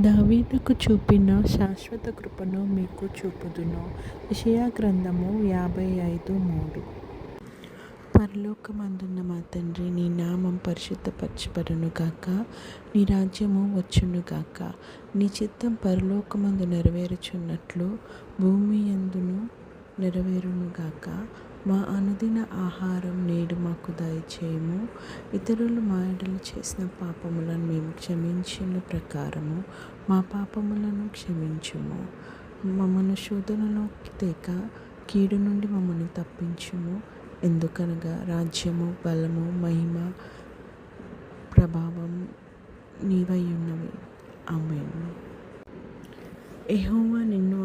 దావీదుకు చూపిన శాశ్వత కృపను మీకు చూపుదును. విషయా గ్రంథము యాభై ఐదు మూడు. పరలోకమందున్న మా తండ్రి నీ నామం పరిశుద్ధపరచబడును గాక. నీ రాజ్యము వచ్చును గాక. నీ చిత్తం పరలోకమందు నెరవేరుచున్నట్లు భూమి ఎందును నెరవేరును గాక. మా అనుదిన ఆహారం నేడు మాకు దయచేయము. ఇతరులు మా ఎడల చేసిన పాపములను మేము క్షమించిన ప్రకారము మా పాపములను క్షమించుము. మమ్మను శోధనలోకి తేక కీడు నుండి మమ్మల్ని తప్పించుము. ఎందుకనగా రాజ్యము బలము మహిమ ప్రభావం నీవై ఉన్నవి. ఆమేన్. ఎహోవా నిన్ను